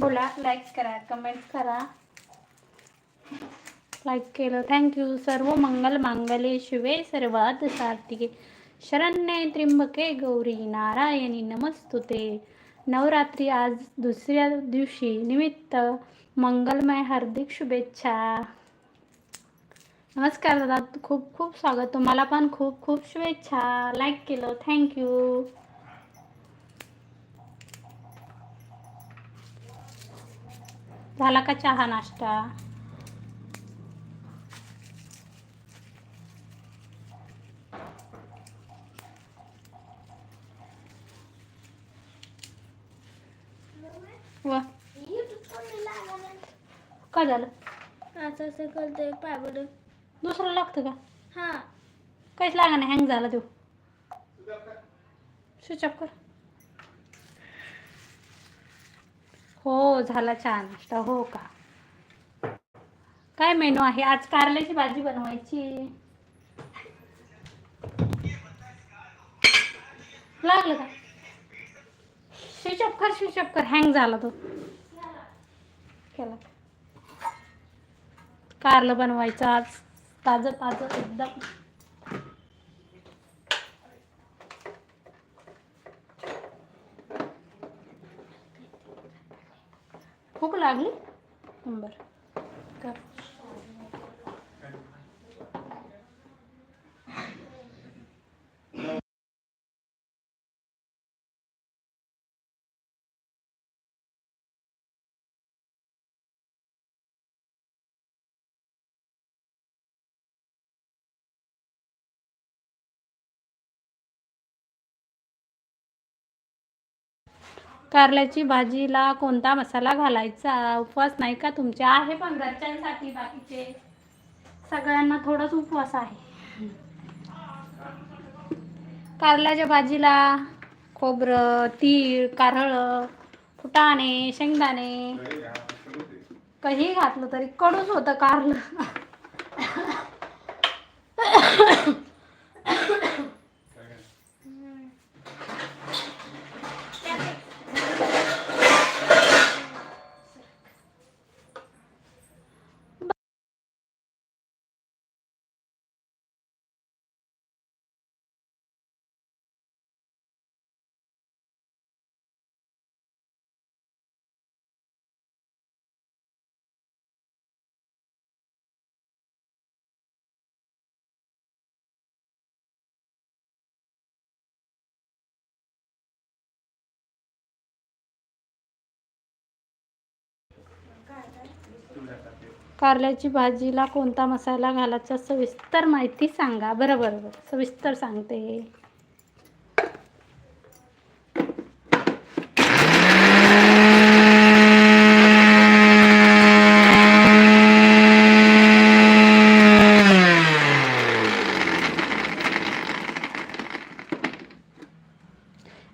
बोला लाईक करा कमेंट करा. लाईक केलं. थँक्यू सर्व मंगल मांगले शिवे सर्वात सार्थिके. शरण्ये त्रिंबके गौरी नारायणी नमस्तुते. नवरात्री आज दुसऱ्या दिवशी निमित्त मंगलमय हार्दिक शुभेच्छा. नमस्कार दादा. खूप खूप स्वागत. तुम्हाला पण खूप खूप शुभेच्छा. लाईक केलं. थँक्यू झाला का चहा नाश्ता? वा. काय झालं? असं असं करतोय पाय पडून दुसरं लागतं का? हा. काहीच लागा नाही हँग झाला तो. स्विच ऑफ कर. हो झाला छान. नाश्ता हो का? काय मेनू आहे? आज कारल्याची भाजी बनवायची. लागलं का? स्विच ऑफ कर स्विच ऑफ कर. हँग झाला तो. केला कारलं बनवायचं आज. ताजं ताजं एकदम. भूक लागली? बरं. कारल्याची भाजीला कोणता मसाला घालायचा? उपवास नाही का तुमचे? आहे पण घरच्यांसाठी बाकीचे. सगळ्यांना थोडाच उपवास आहे. कारल्याच्या भाजीला खोबरं तीळ कारळं फुटाणे शेंगदाणे. काही घातलं तरी कडूच होतं कारलं. कारल्याची भाजीला कोणता मसाला घालायचा सविस्तर माहिती सांगा. बरं बरं बरं सविस्तर सांगते.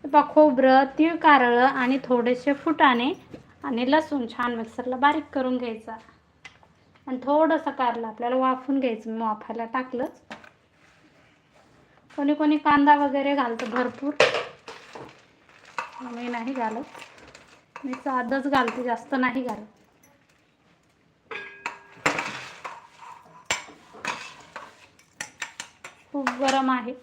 बा खोबरं तीळ कारळं आणि थोडेसे फुटाणे आणि लसूण छान मिक्सरला बारीक करून घ्यायचा. आणि थोडंसं कारलं आपल्याला वाफून घ्यायचं वाफायला टाकलंच. कोणी कोणी कांदा वगैरे घालतं भरपूर. मी नाही घालत. मी साधंच घालते जास्त नाही घालत. खूप गरम आहे.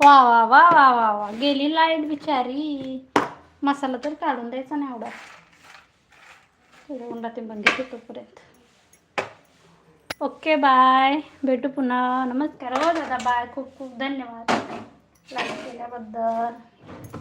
वा वा वा वा वा वा. गेली लाइट बिचारी. मसाला तर काढून द्यायचा नाही एवढा. उंडा ते बंद तोपर्यंत ओके बाय. भेटू पुन्हा. नमस्कार हो दादा. बाय. खूप खूप धन्यवाद. लाईक केल्याबद्दल.